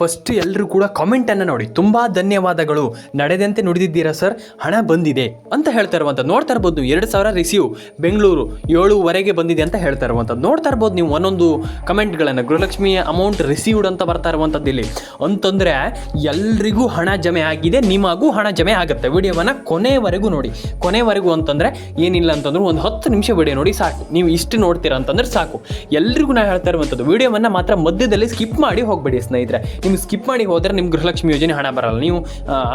First ಎಲ್ಲರೂ ಕೂಡ ಕಾಮೆಂಟನ್ನು ನೋಡಿ. ತುಂಬ ಧನ್ಯವಾದಗಳು. ನಡೆದಂತೆ ನುಡಿದಿದ್ದೀರಾ ಸರ್? ಹಣ ಬಂದಿದೆ ಅಂತ ಹೇಳ್ತಾ ನೋಡ್ತಾ ಇರ್ಬೋದು, ಎರಡು ಸಾವಿರ ರಿಸೀವ್ ಬೆಂಗಳೂರು ಏಳುವರೆಗೆ ಬಂದಿದೆ ಅಂತ ಹೇಳ್ತಾ ಇರುವಂಥದ್ದು. ನೋಡ್ತಾ ಇರ್ಬೋದು, ನೀವು ಒಂದೊಂದು ಕಮೆಂಟ್ಗಳನ್ನು ಗೃಹಲಕ್ಷ್ಮಿಯ ಅಮೌಂಟ್ ರಿಸೀವ್ಡ್ ಅಂತ ಬರ್ತಾ ಇರುವಂಥದ್ದು ಇಲ್ಲಿ. ಅಂತಂದರೆ, ಎಲ್ರಿಗೂ ಹಣ ಜಮೆ ಆಗಿದೆ, ನಿಮಗೂ ಹಣ ಜಮೆ ಆಗುತ್ತೆ. ವಿಡಿಯೋವನ್ನು ಕೊನೆವರೆಗೂ ನೋಡಿ. ಕೊನೆವರೆಗೂ ಅಂತಂದರೆ, ಏನಿಲ್ಲ ಅಂತಂದ್ರೆ ಒಂದು ಹತ್ತು ನಿಮಿಷ ವಿಡಿಯೋ ನೋಡಿ ಸಾಕು. ನೀವು ಇಷ್ಟು ನೋಡ್ತೀರಾ ಅಂತಂದ್ರೆ ಸಾಕು. ಎಲ್ರಿಗೂ ನಾ ಹೇಳ್ತಾ ಇರುವಂಥದ್ದು, ವಿಡಿಯೋವನ್ನು ಮಾತ್ರ ಮಧ್ಯದಲ್ಲಿ ಸ್ಕಿಪ್ ಮಾಡಿ ಹೋಗಬೇಡಿ ಸ್ನೇಹಿತರೆ. ನೀವು ಸ್ಕಿಪ್ ಮಾಡಿ ಹೋದರೆ ನಿಮ್ಗೆ ಗೃಹಲಕ್ಷ್ಮಿ ಯೋಜನೆ ಹಣ ಬರಲ್ಲ. ನೀವು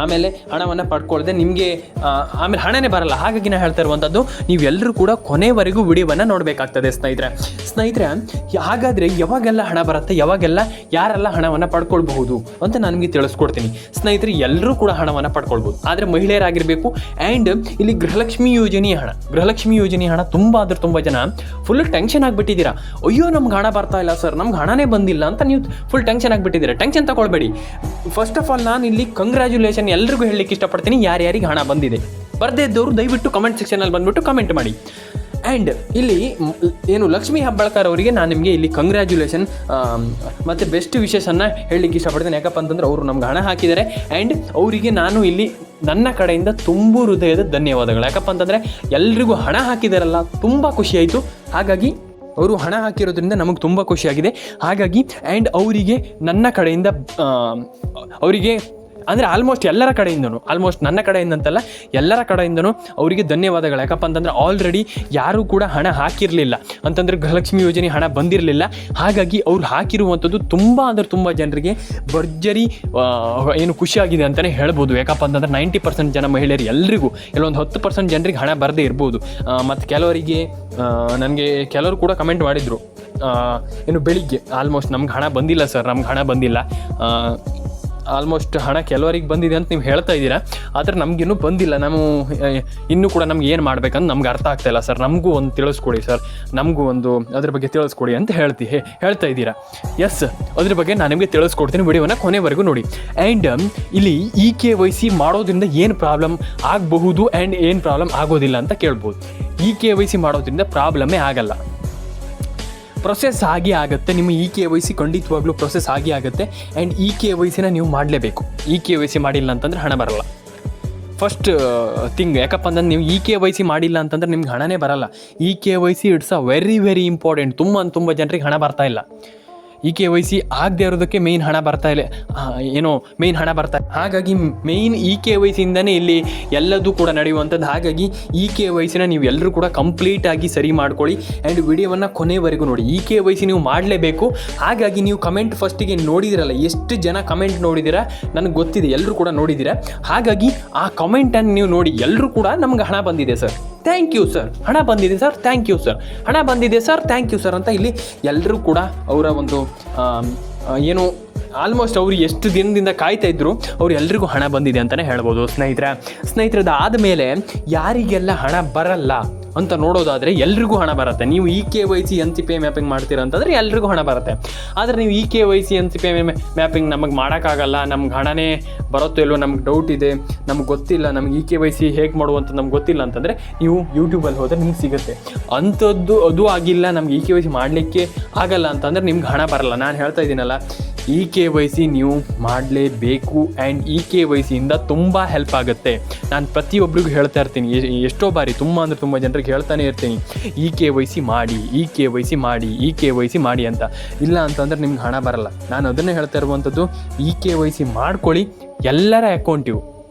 ಆಮೇಲೆ ಹಣವನ್ನು ಪಡ್ಕೊಳ್ಳದೆ ನಿಮಗೆ ಆಮೇಲೆ ಹಣನೇ ಬರಲ್ಲ. ಹಾಗಾಗಿ ನಾನು ಹೇಳ್ತಾ ಇರುವಂಥದ್ದು ನೀವೆಲ್ಲರೂ ಕೂಡ ಕೊನೆವರೆಗೂ ವಿಡಿಯೋವನ್ನು ನೋಡಬೇಕಾಗ್ತದೆ ಸ್ನೇಹಿತರೆ. ಸ್ನೇಹಿತರೆ, ಹಾಗಾದರೆ ಯಾವಾಗೆಲ್ಲ ಹಣ ಬರುತ್ತೆ, ಯಾವಾಗೆಲ್ಲ ಯಾರೆಲ್ಲ ಹಣವನ್ನು ಪಡ್ಕೊಳ್ಬಹುದು ಅಂತ ನಾನು ನಿಮಗೆ ತಿಳಿಸ್ಕೊಡ್ತೀನಿ. ಸ್ನೇಹಿತರೆ ಎಲ್ಲರೂ ಕೂಡ ಹಣವನ್ನು ಪಡ್ಕೊಳ್ಬೋದು ಆದರೆ ಮಹಿಳೆಯರಾಗಿರಬೇಕು ಆ್ಯಂಡ್ ಇಲ್ಲಿ ಗೃಹಲಕ್ಷ್ಮಿ ಯೋಜನೆಯ ಹಣ. ಗೃಹಲಕ್ಷ್ಮಿ ಯೋಜನೆಯ ಹಣ ತುಂಬ ಆದ್ರೆ ತುಂಬ ಜನ ಫುಲ್ ಟೆನ್ಷನ್ ಆಗಿಬಿಟ್ಟಿದ್ದೀರಾ. ಅಯ್ಯೋ, ನಮ್ಗೆ ಹಣ ಬರ್ತಾ ಇಲ್ಲ ಸರ್, ನಮ್ಗೆ ಹಣನೇ ಬಂದಿಲ್ಲ ಅಂತ ನೀವು ಫುಲ್ ಟೆನ್ಷನ್ ಆಗಿಬಿಟ್ಟಿದ್ದೀರಾ. ಟೆನ್ಷನ್ ತಗೊಳ್ಬೇಡಿ. ಫಸ್ಟ್ ಆಫ್ ಆಲ್ ನಾನು ಇಲ್ಲಿ ಕಂಗ್ರ್ಯಾಚುಲೇಷನ್ ಎಲ್ರಿಗೂ ಹೇಳಲಿಕ್ಕೆ ಇಷ್ಟಪಡ್ತೀನಿ. ಯಾರ್ಯಾರಿಗೆ ಹಣ ಬಂದಿದೆ. ಬರದೇ ಇದ್ದವರು ದಯವಿಟ್ಟು ಕಮೆಂಟ್ ಸೆಕ್ಷನಲ್ಲಿ ಬಂದುಬಿಟ್ಟು ಕಮೆಂಟ್ ಮಾಡಿ. ಆ್ಯಂಡ್ ಇಲ್ಲಿ ಏನು ಲಕ್ಷ್ಮೀ ಹೆಬ್ಬಾಳ್ಕರ್ ಅವರಿಗೆ ನಾನು ನಿಮಗೆ ಇಲ್ಲಿ ಕಂಗ್ರ್ಯಾಚುಲೇಷನ್ ಮತ್ತು ಬೆಸ್ಟ್ ವಿಶೇಷನ್ನು ಹೇಳಲಿಕ್ಕೆ ಇಷ್ಟಪಡ್ತೀನಿ. ಯಾಕಪ್ಪ ಅಂತಂದ್ರೆ ಅವರು ನಮ್ಗೆ ಹಣ ಹಾಕಿದ್ದಾರೆ. ಆ್ಯಂಡ್ ಅವರಿಗೆ ನಾನು ಇಲ್ಲಿ ನನ್ನ ಕಡೆಯಿಂದ ತುಂಬು ಹೃದಯದ ಧನ್ಯವಾದಗಳು. ಯಾಕಪ್ಪ ಅಂತಂದರೆ ಎಲ್ರಿಗೂ ಹಣ ಹಾಕಿದಾರಲ್ಲ, ತುಂಬ ಖುಷಿಯಾಯಿತು ಹಾಗಾಗಿ ಅವರು ಹಣ ಹಾಕಿರೋದ್ರಿಂದ ನಮಗೆ ತುಂಬ ಖುಷಿಯಾಗಿದೆ. ಹಾಗಾಗಿ ಆ್ಯಂಡ್ ಅವರಿಗೆ ನನ್ನ ಕಡೆಯಿಂದ ಅವರಿಗೆ ಅಂದರೆ ಆಲ್ಮೋಸ್ಟ್ ಎಲ್ಲರ ಕಡೆಯಿಂದನೂ ಆಲ್ಮೋಸ್ಟ್ ನನ್ನ ಕಡೆಯಿಂದಂತಲ್ಲ, ಎಲ್ಲರ ಕಡೆಯಿಂದನೂ ಅವರಿಗೆ ಧನ್ಯವಾದಗಳು. ಯಾಕಪ್ಪ ಅಂತಂದ್ರೆ ಆಲ್ರೆಡಿ ಯಾರೂ ಕೂಡ ಹಣ ಹಾಕಿರಲಿಲ್ಲ. ಅಂತಂದರೆ ಗೃಹಲಕ್ಷ್ಮಿ ಯೋಜನೆ ಹಣ ಬಂದಿರಲಿಲ್ಲ. ಹಾಗಾಗಿ ಅವ್ರು ಹಾಕಿರುವಂಥದ್ದು ತುಂಬ ಅಂದರೆ ತುಂಬ ಜನರಿಗೆ ಭರ್ಜರಿ ಏನು ಖುಷಿಯಾಗಿದೆ ಅಂತಲೇ ಹೇಳ್ಬೋದು. ಯಾಕಪ್ಪ ಅಂತಂದ್ರೆ ನೈಂಟಿ ಪರ್ಸೆಂಟ್ ಜನ ಮಹಿಳೆಯರು ಎಲ್ಲರಿಗೂ ಕೆಲವೊಂದು ಹತ್ತು ಪರ್ಸೆಂಟ್ ಜನರಿಗೆ ಹಣ ಬರದೇ ಇರ್ಬೋದು. ಮತ್ತು ಕೆಲವರಿಗೆ ನನಗೆ ಕೆಲವರು ಕೂಡ ಕಮೆಂಟ್ ಮಾಡಿದರು. ಏನು ಬೆಳಿಗ್ಗೆ ಆಲ್ಮೋಸ್ಟ್ ನಮ್ಗೆ ಹಣ ಬಂದಿಲ್ಲ ಸರ್ ನಮ್ಗೆ ಹಣ ಬಂದಿಲ್ಲ. ಆಲ್ಮೋಸ್ಟ್ ಹಣ ಕೆಲವರಿಗೆ ಬಂದಿದೆ ಅಂತ ನೀವು ಹೇಳ್ತಾ ಇದ್ದೀರಾ? ಆದರೆ ನಮಗಿನ್ನೂ ಬಂದಿಲ್ಲ. ನಾವು ಇನ್ನೂ ಕೂಡ ನಮ್ಗೆ ಏನು ಮಾಡ್ಬೇಕಂತ ನಮ್ಗೆ ಅರ್ಥ ಆಗ್ತಾ ಇಲ್ಲ ಸರ್. ನಮಗೂ ಒಂದು ತಿಳಿಸ್ಕೊಡಿ ಸರ್. ನಮಗೂ ಒಂದು ಅದ್ರ ಬಗ್ಗೆ ತಿಳಿಸ್ಕೊಡಿ ಅಂತ ಹೇಳ್ತಿ ಹೇಳ್ತಾ ಇದ್ದೀರಾ? ಎಸ್ ಅದ್ರ ಬಗ್ಗೆ ನಾನು ನಿಮಗೆ ತಿಳಿಸ್ಕೊಡ್ತೀನಿ ವಿಡಿಯೋನ ಕೊನೆವರೆಗೂ ನೋಡಿ. ಆ್ಯಂಡ್ ಇಲ್ಲಿ ಇ ಕೆ ವೈ ಸಿ ಮಾಡೋದ್ರಿಂದ ಏನು ಪ್ರಾಬ್ಲಮ್ ಆಗಬಹುದು ಆ್ಯಂಡ್ ಏನು ಪ್ರಾಬ್ಲಮ್ ಆಗೋದಿಲ್ಲ ಅಂತ ಕೇಳ್ಬೋದು. ಇ ಕೆ ವೈ ಸಿ ಮಾಡೋದ್ರಿಂದ ಪ್ರಾಬ್ಲಮ್ಮೇ ಆಗಲ್ಲ. ಪ್ರೊಸೆಸ್ ಆಗಿ ಆಗುತ್ತೆ. ನಿಮ್ಮ ಇ ಕೆ ವೈ ಸಿ ಖಂಡಿತವಾಗ್ಲೂ ಪ್ರೊಸೆಸ್ ಆಗಿ ಆಗುತ್ತೆ. ಆ್ಯಂಡ್ ಇ ಕೆ ವೈ ಸಿನ ನೀವು ಮಾಡಲೇಬೇಕು. ಇ ಕೆ ವೈ ಸಿ ಮಾಡಿಲ್ಲ ಅಂತಂದ್ರೆ ಹಣ ಬರಲ್ಲ. ಫಸ್ಟ್ ಥಿಂಗ್ ಯಾಕಪ್ಪ ಅಂದ್ರೆ ನೀವು ಇ ಕೆ ವೈ ಸಿ ಮಾಡಿಲ್ಲ ಅಂತಂದ್ರೆ ನಿಮ್ಗೆ ಹಣನೇ ಬರಲ್ಲ. E K Y C it's a very very important ತುಂಬ ತುಂಬ ಜನರಿಗೆ ಹಣ ಬರ್ತಾ ಇಲ್ಲ. ಇ ಕೆ ವೈ ಸಿ ಆಗದೆ ಇರೋದಕ್ಕೆ ಮೇಯ್ನ್ ಹಣ ಬರ್ತಾ ಇಲ್ಲ. ಏನೋ ಮೇಯ್ನ್ ಹಣ ಬರ್ತಾ ಇಲ್ಲ. ಹಾಗಾಗಿ ಮೇಯ್ನ್ ಇ ಕೆ ವೈ ಸಿಯಿಂದನೇ ಇಲ್ಲಿ ಎಲ್ಲದೂ ಕೂಡ ನಡೆಯುವಂಥದ್ದು. ಹಾಗಾಗಿ ಇ ಕೆ ವೈ ಸಿನ ನೀವು ಎಲ್ಲರೂ ಕೂಡ ಕಂಪ್ಲೀಟಾಗಿ ಸರಿ ಮಾಡ್ಕೊಳ್ಳಿ. ಆ್ಯಂಡ್ ವಿಡಿಯೋವನ್ನು ಕೊನೆವರೆಗೂ ನೋಡಿ. ಇ ಕೆ ವೈ ಸಿ ನೀವು ಮಾಡಲೇಬೇಕು. ಹಾಗಾಗಿ ನೀವು ಕಮೆಂಟ್ ಫಸ್ಟಿಗೆ ನೋಡಿದಿರಲ್ಲ, ಎಷ್ಟು ಜನ ಕಮೆಂಟ್ ನೋಡಿದಿರ? ನನಗೆ ಗೊತ್ತಿದೆ. ಎಲ್ಲರೂ ಕೂಡ ನೋಡಿದ್ದೀರಾ ಹಾಗಾಗಿ ಆ ಕಮೆಂಟನ್ನು ನೀವು ನೋಡಿ. ಎಲ್ಲರೂ ಕೂಡ ನಮ್ಗೆ ಹಣ ಬಂದಿದೆ ಸರ್ ಥ್ಯಾಂಕ್ ಯು ಸರ್ ಹಣ ಬಂದಿದೆ ಸರ್ ಥ್ಯಾಂಕ್ ಯು ಸರ್ ಹಣ ಬಂದಿದೆ ಸರ್ ಥ್ಯಾಂಕ್ ಯು ಸರ್ ಅಂತ ಇಲ್ಲಿ ಎಲ್ಲರೂ ಕೂಡ ಅವರ ಒಂದು ಏನು ಆಲ್ಮೋಸ್ಟ್ ಅವರು ಎಷ್ಟು ದಿನದಿಂದ ಕಾಯ್ತಾ ಇದ್ರು, ಅವ್ರು ಎಲ್ರಿಗೂ ಹಣ ಬಂದಿದೆ ಅಂತಲೇ ಹೇಳ್ಬೋದು. ಸ್ನೇಹಿತರೆ ಸ್ನೇಹಿತರದ ಆದಮೇಲೆ ಯಾರಿಗೆಲ್ಲ ಹಣ ಬರಲ್ಲ ಅಂತ ನೋಡೋದಾದರೆ ಎಲ್ರಿಗೂ ಹಣ ಬರುತ್ತೆ. ನೀವು E K Y C N C P mapping ಮಾಡ್ತೀರಾ ಅಂತಂದರೆ ಎಲ್ರಿಗೂ ಹಣ ಬರುತ್ತೆ. ಆದರೆ ನೀವು E K Y C N C P I mapping ನಮಗೆ ಮಾಡೋಕ್ಕಾಗಲ್ಲ, ನಮ್ಗೆ ಹಣನೇ ಬರುತ್ತೋ ಇಲ್ವೋ ನಮ್ಗೆ ಡೌಟ್ ಇದೆ, ನಮ್ಗೆ ಗೊತ್ತಿಲ್ಲ, ನಮ್ಗೆ ಇ ಕೆ ವೈ ಸಿ ಹೇಗೆ ಮಾಡುವಂತ ನಮ್ಗೆ ಗೊತ್ತಿಲ್ಲ ಅಂತಂದರೆ ನೀವು ಯೂಟ್ಯೂಬಲ್ಲಿ ಹೋದರೆ ನಿಮ್ಗೆ ಸಿಗುತ್ತೆ. ಅಂಥದ್ದು ಅದು ಆಗಿಲ್ಲ, ನಮ್ಗೆ ಇ ಕೆ ವೈ ಸಿ ಮಾಡಲಿಕ್ಕೆ ಆಗಲ್ಲ ಅಂತಂದರೆ ನಿಮ್ಗೆ ಹಣ ಬರಲ್ಲ. ನಾನು ಹೇಳ್ತಾ ಇದ್ದೀನಲ್ಲ ಇ ಕೆ ವೈ ಸಿ ನೀವು ಮಾಡಲೇಬೇಕು ಆ್ಯಂಡ್ ಇ ಕೆ ವೈ ಸಿಯಿಂದ ತುಂಬ ಹೆಲ್ಪ್ ಆಗುತ್ತೆ. ನಾನು ಪ್ರತಿಯೊಬ್ಬರಿಗೂ ಹೇಳ್ತಾ ಇರ್ತೀನಿ, ಎಷ್ಟೋ ಬಾರಿ, ತುಂಬ ಅಂದರೆ ತುಂಬ ಜನರಿಗೆ ಹೇಳ್ತಾನೆ ಇರ್ತೀನಿ. ಈ ಕೆ ವೈ ಸಿ ಮಾಡಿ, ಈ ಕೆ ವೈ ಸಿ ಮಾಡಿ, ಈ ಕೆ ವೈ ಸಿ ಮಾಡಿ ಅಂತ. ಇಲ್ಲ ಅಂತಂದರೆ ನಿಮ್ಗೆ ಹಣ ಬರಲ್ಲ. ನಾನು ಅದನ್ನೇ ಹೇಳ್ತಾ ಇರುವಂಥದ್ದು, ಈ ಕೆ ವೈ ಸಿ ಮಾಡ್ಕೊಳ್ಳಿ. ಎಲ್ಲರ ಅಕೌಂಟಿವು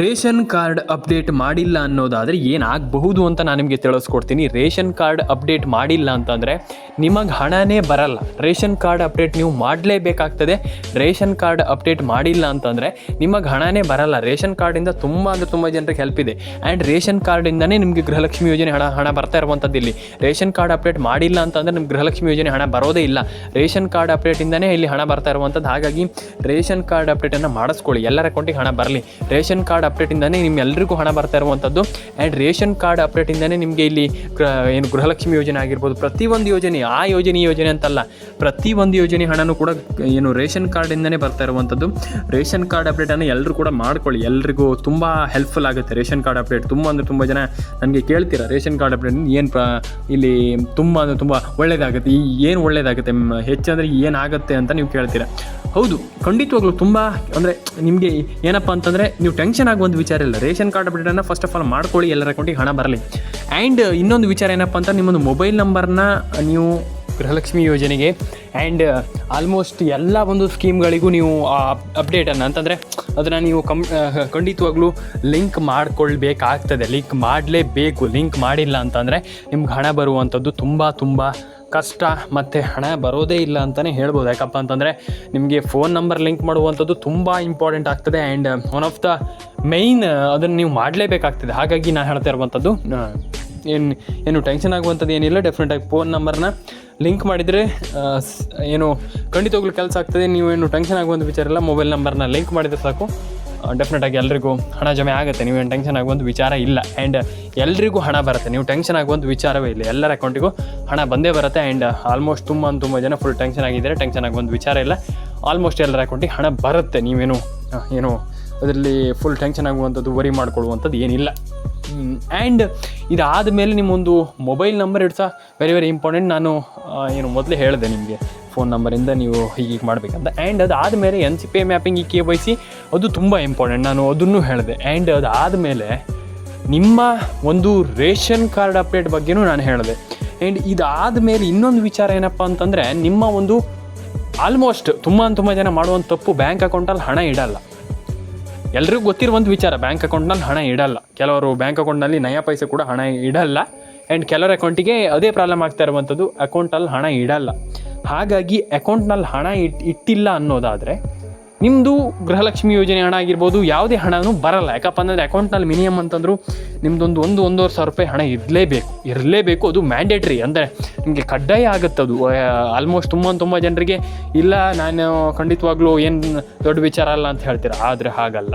ರೇಷನ್ ಕಾರ್ಡ್ ಅಪ್ಡೇಟ್ ಮಾಡಿಲ್ಲ ಅನ್ನೋದಾದರೆ ಏನಾಗಬಹುದು ಅಂತ ನಾನು ನಿಮಗೆ ತಿಳಿಸ್ಕೊಡ್ತೀನಿ. ರೇಷನ್ ಕಾರ್ಡ್ ಅಪ್ಡೇಟ್ ಮಾಡಿಲ್ಲ ಅಂತಂದರೆ ನಿಮಗೆ ಹಣನೇ ಬರಲ್ಲ. ರೇಷನ್ ಕಾರ್ಡ್ ಅಪ್ಡೇಟ್ ನೀವು ಮಾಡಲೇಬೇಕಾಗ್ತದೆ. ರೇಷನ್ ಕಾರ್ಡ್ ಅಪ್ಡೇಟ್ ಮಾಡಿಲ್ಲ ಅಂತಂದರೆ ನಿಮಗೆ ಹಣನೇ ಬರಲ್ಲ. ರೇಷನ್ ಕಾರ್ಡಿಂದ ತುಂಬ ಅಂದರೆ ತುಂಬ ಜನರಿಗೆ ಹೆಲ್ಪ್ ಇದೆ. ಆ್ಯಂಡ್ ರೇಷನ್ ಕಾರ್ಡಿಂದನೇ ನಿಮಗೆ ಗೃಹಲಕ್ಷ್ಮಿ ಯೋಜನೆ ಹಣ ಹಣ ಬರ್ತಾ ಇರುವಂಥದ್ದು ಇಲ್ಲಿ. ರೇಷನ್ ಕಾರ್ಡ್ ಅಪ್ಡೇಟ್ ಮಾಡಿಲ್ಲ ಅಂತಂದರೆ ನಿಮ್ಗೆ ಗೃಹಲಕ್ಷ್ಮಿ ಯೋಜನೆ ಹಣ ಬರೋದೇ ಇಲ್ಲ. ರೇಷನ್ ಕಾರ್ಡ್ ಅಪ್ಡೇಟಿಂದನೇ ಇಲ್ಲಿ ಹಣ ಬರ್ತಾ ಇರುವಂಥದ್ದು ಹಾಗಾಗಿ ರೇಷನ್ ಕಾರ್ಡ್ ಅಪ್ಡೇಟನ್ನು ಮಾಡಿಸ್ಕೊಳ್ಳಿ. ಎಲ್ಲರ ಅಕೌಂಟಿಗೆ ಹಣ ಬರಲಿ. ರೇಷನ್ ಕಾರ್ಡ್ ಅಪ್ಡೇಟಿಂದನೇ ನಿಮ್ಮೆಲ್ಲರಿಗೂ ಹಣ ಬರ್ತಾ ಇರುವಂಥದ್ದು. ಆ್ಯಂಡ್ ರೇಷನ್ ಕಾರ್ಡ್ ಅಪ್ಡೇಟಿಂದನೇ ನಿಮಗೆ ಇಲ್ಲಿ ಏನು ಗೃಹಲಕ್ಷ್ಮಿ ಯೋಜನೆ ಆಗಿರ್ಬೋದು, ಪ್ರತಿಯೊಂದು ಯೋಜನೆ, ಆ ಯೋಜನೆ ಯೋಜನೆ ಅಂತಲ್ಲ, ಪ್ರತಿಯೊಂದು ಯೋಜನೆ ಹಣನೂ ಕೂಡ ಏನು ರೇಷನ್ ಕಾರ್ಡಿಂದನೇ ಬರ್ತಾ ಇರುವಂಥದ್ದು. ರೇಷನ್ ಕಾರ್ಡ್ ಅಪ್ಡೇಟನ್ನು ಎಲ್ಲರೂ ಕೂಡ ಮಾಡ್ಕೊಳ್ಳಿ. ಎಲ್ರಿಗೂ ತುಂಬ ಹೆಲ್ಪ್ಫುಲ್ ಆಗುತ್ತೆ ರೇಷನ್ ಕಾರ್ಡ್ ಅಪ್ಡೇಟ್ ತುಂಬ ಅಂದರೆ ತುಂಬ ಜನ ನನಗೆ ಕೇಳ್ತೀರಾ, ರೇಷನ್ ಕಾರ್ಡ್ ಅಪ್ಡೇಟ್ ಏನು ಪ್ರ, ಇಲ್ಲಿ ತುಂಬ ಅಂದರೆ ತುಂಬ ಒಳ್ಳೆಯದಾಗುತ್ತೆ ಈ ಏನು ಒಳ್ಳೆಯದಾಗುತ್ತೆ ಹೆಚ್ಚಂದರೆ ಏನಾಗುತ್ತೆ ಅಂತ ನೀವು ಕೇಳ್ತೀರಾ. ಹೌದು, ಖಂಡಿತವಾಗ್ಲೂ ತುಂಬ ಅಂದರೆ ನಿಮಗೆ ಏನಪ್ಪ ಅಂತಂದರೆ ನೀವು ಟೆನ್ಷನ್ ಆಗುವಂಥ ವಿಚಾರ ಇಲ್ಲ. ರೇಷನ್ ಕಾರ್ಡ್ ಅಪ್ಡೇಟನ್ನು ಫಸ್ಟ್ ಆಫ್ ಆಲ್ ಮಾಡ್ಕೊಳ್ಳಿ, ಎಲ್ಲರ ಅಕೌಂಟಿಗೆ ಹಣ ಬರಲಿ. ಆ್ಯಂಡ್ ಇನ್ನೊಂದು ವಿಚಾರ ಏನಪ್ಪ ಅಂತ ನಿಮ್ಮೊಂದು ಮೊಬೈಲ್ ನಂಬರ್ನ ನೀವು ಗೃಹಲಕ್ಷ್ಮಿ ಯೋಜನೆಗೆ ಆ್ಯಂಡ್ ಆಲ್ಮೋಸ್ಟ್ ಎಲ್ಲ ಒಂದು ಸ್ಕೀಮ್ಗಳಿಗೂ ನೀವು ಅಪ್ಡೇಟನ್ನು ಅಂತಂದರೆ ಅದನ್ನು ನೀವು ಕಮ್ ಖಂಡಿತವಾಗ್ಲೂ ಲಿಂಕ್ ಮಾಡ್ಕೊಳ್ಬೇಕಾಗ್ತದೆ. ಲಿಂಕ್ ಮಾಡಲೇಬೇಕು. ಲಿಂಕ್ ಮಾಡಿಲ್ಲ ಅಂತಂದರೆ ನಿಮ್ಗೆ ಹಣ ಬರುವಂಥದ್ದು ತುಂಬ ತುಂಬ ಕಷ್ಟ ಮತ್ತು ಹಣ ಬರೋದೇ ಇಲ್ಲ ಅಂತಲೇ ಹೇಳ್ಬೋದು. ಯಾಕಪ್ಪ ಅಂತಂದರೆ ನಿಮಗೆ ಫೋನ್ ನಂಬರ್ ಲಿಂಕ್ ಮಾಡುವಂಥದ್ದು ತುಂಬ ಇಂಪಾರ್ಟೆಂಟ್ ಆಗ್ತದೆ and one of the main ಅದನ್ನು ನೀವು ಮಾಡಲೇಬೇಕಾಗ್ತದೆ. ಹಾಗಾಗಿ ನಾನು ಹೇಳ್ತಾ ಇರುವಂಥದ್ದು ಏನು ಏನು ಟೆನ್ಷನ್ ಆಗುವಂಥದ್ದು ಏನಿಲ್ಲ. ಡೆಫಿನೆಟಾಗಿ ಫೋನ್ ನಂಬರ್ನ ಲಿಂಕ್ ಮಾಡಿದರೆ ಏನು ಖಂಡಿತವಾಗ್ಲೂ ಕೆಲಸ ಆಗ್ತದೆ. ನೀವು ಏನು ಟೆನ್ಷನ್ ಆಗುವಂಥ ವಿಚಾರ ಇಲ್ಲ. ಮೊಬೈಲ್ ನಂಬರ್ನ ಲಿಂಕ್ ಮಾಡಿದರೆ ಸಾಕು. ಡೆಫಿನೆಟಾಗಿ ಎಲ್ರಿಗೂ ಹಣ ಜಮೆ ಆಗುತ್ತೆ. ನೀವೇನು ಟೆನ್ಷನ್ ಆಗುವಂಥ ವಿಚಾರ ಇಲ್ಲ. ಆ್ಯಂಡ್ ಎಲ್ರಿಗೂ ಹಣ ಬರುತ್ತೆ. ನೀವು ಟೆನ್ಷನ್ ಆಗುವಂಥ ವಿಚಾರವೇ ಇಲ್ಲ. ಎಲ್ಲರ ಅಕೌಂಟಿಗೂ ಹಣ ಬಂದೇ ಬರುತ್ತೆ. ಆ್ಯಂಡ್ ಆಲ್ಮೋಸ್ಟ್ ತುಂಬ ತುಂಬ ಜನ ಫುಲ್ ಟೆನ್ಷನ್ ಆಗಿದ್ದಾರೆ. ಟೆನ್ಷನ್ ಆಗುವಂಥ ವಿಚಾರ ಇಲ್ಲ. ಆಲ್ಮೋಸ್ಟ್ ಎಲ್ಲರ ಅಕೌಂಟಿಗೆ ಹಣ ಬರುತ್ತೆ. ನೀವೇನು ಏನು ಅದರಲ್ಲಿ ಫುಲ್ ಟೆನ್ಷನ್ ಆಗುವಂಥದ್ದು ವರಿ ಮಾಡ್ಕೊಳ್ಳುವಂಥದ್ದು ಏನಿಲ್ಲ. ಆ್ಯಂಡ್ ಇದಾದ ಮೇಲೆ ನಿಮ್ಮೊಂದು mobile number it's very very important ನಾನು ಏನು ಮೊದಲೇ ಹೇಳಿದೆ ನಿಮಗೆ. ಫೋನ್ ನಂಬರಿಂದ ನೀವು ಹೀಗೆ ಮಾಡಬೇಕಂತ. ಆ್ಯಂಡ್ ಅದಾದಮೇಲೆ N C P mapping E K Y C ಅದು ತುಂಬ ಇಂಪಾರ್ಟೆಂಟ್ ನಾನು ಅದನ್ನು ಹೇಳಿದೆ. ಆ್ಯಂಡ್ ಅದಾದಮೇಲೆ ನಿಮ್ಮ ಒಂದು ರೇಷನ್ ಕಾರ್ಡ್ ಅಪ್ಡೇಟ್ ಬಗ್ಗೆನೂ ನಾನು ಹೇಳಿದೆ. ಆ್ಯಂಡ್ ಇದಾದ ಮೇಲೆ ಇನ್ನೊಂದು ವಿಚಾರ ಏನಪ್ಪ ಅಂತಂದರೆ, ನಿಮ್ಮ ಒಂದು ಆಲ್ಮೋಸ್ಟ್ ತುಂಬ ತುಂಬ ಜನ ಮಾಡುವಂಥ ತಪ್ಪು ಬ್ಯಾಂಕ್ ಅಕೌಂಟಲ್ಲಿ ಹಣ ಇಡಲ್ಲ. ಎಲ್ರಿಗೂ ಗೊತ್ತಿರುವಂಥ ವಿಚಾರ ಬ್ಯಾಂಕ್ ಅಕೌಂಟ್ನಲ್ಲಿ ಹಣ ಇಡಲ್ಲ. ಕೆಲವರು ಬ್ಯಾಂಕ್ ಅಕೌಂಟ್ನಲ್ಲಿ ನಯ ಪೈಸೆ ಕೂಡ ಹಣ ಇಡಲ್ಲ. ಆ್ಯಂಡ್ ಕೆಲವರ ಅಕೌಂಟಿಗೆ ಅದೇ ಪ್ರಾಬ್ಲಮ್ ಆಗ್ತಾ ಇರುವಂಥದ್ದು ಅಕೌಂಟಲ್ಲಿ ಹಣ ಇಡಲ್ಲ. ಹಾಗಾಗಿ ಅಕೌಂಟ್ನಲ್ಲಿ ಹಣ ಇಟ್, ಇಟ್ಟಿಲ್ಲ ಅನ್ನೋದಾದರೆ ನಿಮ್ಮದು ಗೃಹಲಕ್ಷ್ಮಿ ಯೋಜನೆ ಹಣ ಆಗಿರ್ಬೋದು, ಯಾವುದೇ ಹಣನೂ ಬರಲ್ಲ. ಯಾಕಪ್ಪ ಅಂದರೆ ಅಕೌಂಟ್ನಲ್ಲಿ ಮಿನಿಮಮ್ ಅಂತಂದರೂ ನಿಮ್ಮದೊಂದು ಒಂದು, ಒಂದೂವರೆ ಸಾವಿರ ರೂಪಾಯಿ ಹಣ ಇರಲೇಬೇಕು. ಇರಲೇಬೇಕು, ಅದು ಮ್ಯಾಂಡೇಟ್ರಿ ಅಂದರೆ ನಿಮಗೆ ಕಡ್ಡಾಯ ಆಗುತ್ತೆ ಅದು. ಆಲ್ಮೋಸ್ಟ್ ತುಂಬ ತುಂಬ ಜನರಿಗೆ, ಇಲ್ಲ, ನಾನು ಖಂಡಿತವಾಗ್ಲೂ ಏನು ದೊಡ್ಡ ವಿಚಾರ ಅಲ್ಲ ಅಂತ ಹೇಳ್ತೀರ? ಆದರೆ ಹಾಗಲ್ಲ.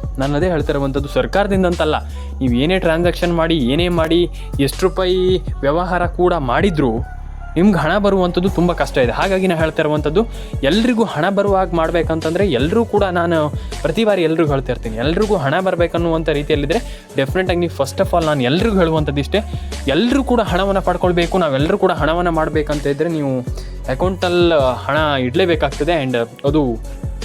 ನಾನು ಅದೇ ಹೇಳ್ತಿರುವಂಥದ್ದು ಸರ್ಕಾರದಿಂದ ಅಂತಲ್ಲ ನೀವು ಏನೇ ಟ್ರಾನ್ಸಾಕ್ಷನ್ ಮಾಡಿ, ಏನೇ ಮಾಡಿ, ಎಷ್ಟು ರೂಪಾಯಿ ವ್ಯವಹಾರ ಕೂಡ ಮಾಡಿದರೂ ನಿಮ್ಗೆ ಹಣ ಬರುವಂಥದ್ದು ತುಂಬ ಕಷ್ಟ ಇದೆ. ಹಾಗಾಗಿ ನಾನು ಹೇಳ್ತಾ ಇರುವಂಥದ್ದು ಎಲ್ರಿಗೂ ಹಣ ಬರುವಾಗ ಮಾಡಬೇಕಂತಂದರೆ ಎಲ್ಲರೂ ಕೂಡ ನಾನು ಪ್ರತಿ ಬಾರಿ ಎಲ್ರಿಗೂ ಹೇಳ್ತಾ ಇರ್ತೀನಿ. ಎಲ್ರಿಗೂ ಹಣ ಬರಬೇಕನ್ನುವಂಥ ರೀತಿಯಲ್ಲಿದ್ದರೆ ಡೆಫಿನೆಟಾಗಿ ನೀವು ಫಸ್ಟ್ ಆಫ್ ಆಲ್ ನಾನು ಎಲ್ರಿಗೂ ಹೇಳುವಂಥದ್ದು ಇಷ್ಟೇ. ಎಲ್ಲರೂ ಕೂಡ ಹಣವನ್ನು ಪಡ್ಕೊಳ್ಬೇಕು ನಾವೆಲ್ಲರೂ ಕೂಡ ಹಣವನ್ನು ಮಾಡಬೇಕಂತ ಇದ್ದರೆ ನೀವು ಅಕೌಂಟಲ್ಲಿ ಹಣ ಇಡಲೇಬೇಕಾಗ್ತದೆ ಆ್ಯಂಡ್ ಅದು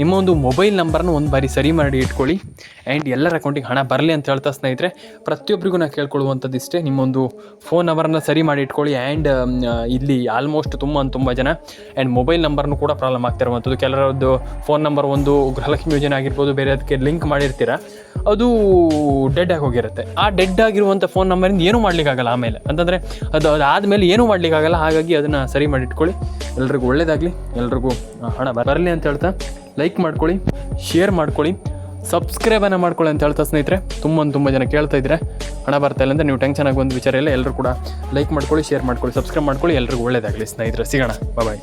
ನಿಮ್ಮ ಒಂದು ಮೊಬೈಲ್ ನಂಬರ್ನ ಒಂದು ಬಾರಿ ಸರಿ ಮಾಡಿ ಇಟ್ಕೊಳ್ಳಿ. ಆ್ಯಂಡ್ ಎಲ್ಲರ ಅಕೌಂಟಿಗೆ ಹಣ ಬರಲಿ ಅಂತ ಹೇಳ್ತಾ ಸ್ನೇಹಿತರೆ ಪ್ರತಿಯೊಬ್ಬರಿಗೂ ನಾನು ಕೇಳ್ಕೊಳ್ಳುವಂಥದ್ದು ಇಷ್ಟೇ, ನಿಮ್ಮೊಂದು ಫೋನ್ ನಂಬರನ್ನ ಸರಿ ಮಾಡಿ ಇಟ್ಕೊಳ್ಳಿ. ಆ್ಯಂಡ್ ಇಲ್ಲಿ ಆಲ್ಮೋಸ್ಟ್ ತುಂಬ ತುಂಬ ಜನ. ಆ್ಯಂಡ್ ಮೊಬೈಲ್ ನಂಬರ್ನು ಕೂಡ ಪ್ರಾಬ್ಲಮ್ ಆಗ್ತಾ ಇರುವಂಥದ್ದು. ಕೆಲವರದ್ದು ಫೋನ್ ನಂಬರ್ ಒಂದು ಗೃಹಲಕ್ಷ್ಮಿ ಯೋಜನೆ ಆಗಿರ್ಬೋದು, ಬೇರೆ ಅದಕ್ಕೆ ಲಿಂಕ್ ಮಾಡಿರ್ತೀರ, ಅದು ಡೆಡ್ ಆಗಿ ಹೋಗಿರುತ್ತೆ. ಆ ಡೆಡ್ ಆಗಿರುವಂಥ ಫೋನ್ ನಂಬರಿಂದ ಏನೂ ಮಾಡಲಿಕ್ಕಾಗಲ್ಲ ಆಮೇಲೆ. ಅಂತಂದರೆ ಅದು ಅದಾದಮೇಲೆ ಏನೂ ಮಾಡಲಿಕ್ಕಾಗಲ್ಲ ಹಾಗಾಗಿ ಅದನ್ನು ಸರಿ ಮಾಡಿ ಇಟ್ಕೊಳ್ಳಿ. ಎಲ್ರಿಗೂ ಒಳ್ಳೆಯದಾಗಲಿ ಎಲ್ರಿಗೂ ಹಣ ಬರಲಿ ಅಂತ ಹೇಳ್ತಾ ಲೈಕ್ ಮಾಡ್ಕೊಳ್ಳಿ ಶೇರ್ ಮಾಡ್ಕೊಳ್ಳಿ ಸಬ್ಸ್ಕ್ರೈಬನ್ನು ಮಾಡ್ಕೊಳ್ಳಿ ಅಂತ ಹೇಳ್ತಾ ಸ್ನೇಹಿತರೆ, ತುಂಬ ತುಂಬ ಜನ ಕೇಳ್ತಾ ಇದ್ರೆ ಹಣ ಬರ್ತಾ ಇಲ್ಲ ಅಂತ ನೀವು ಟೆನ್ಷನ್ ಒಂದು ವಿಚಾರ ಇಲ್ಲ ಎಲ್ಲರೂ ಕೂಡ ಲೈಕ್ ಮಾಡ್ಕೊಳ್ಳಿ ಶೇರ್ ಮಾಡ್ಕೊಳ್ಳಿ ಸಬ್ಸ್ಕ್ರೈಬ್ ಮಾಡ್ಕೊಳ್ಳಿ, ಎಲ್ರಿಗೂ ಒಳ್ಳೇದಾಗಲಿ ಸ್ನೇಹಿತರೆ. ಸಿಗೋಣ ಬಾಯ್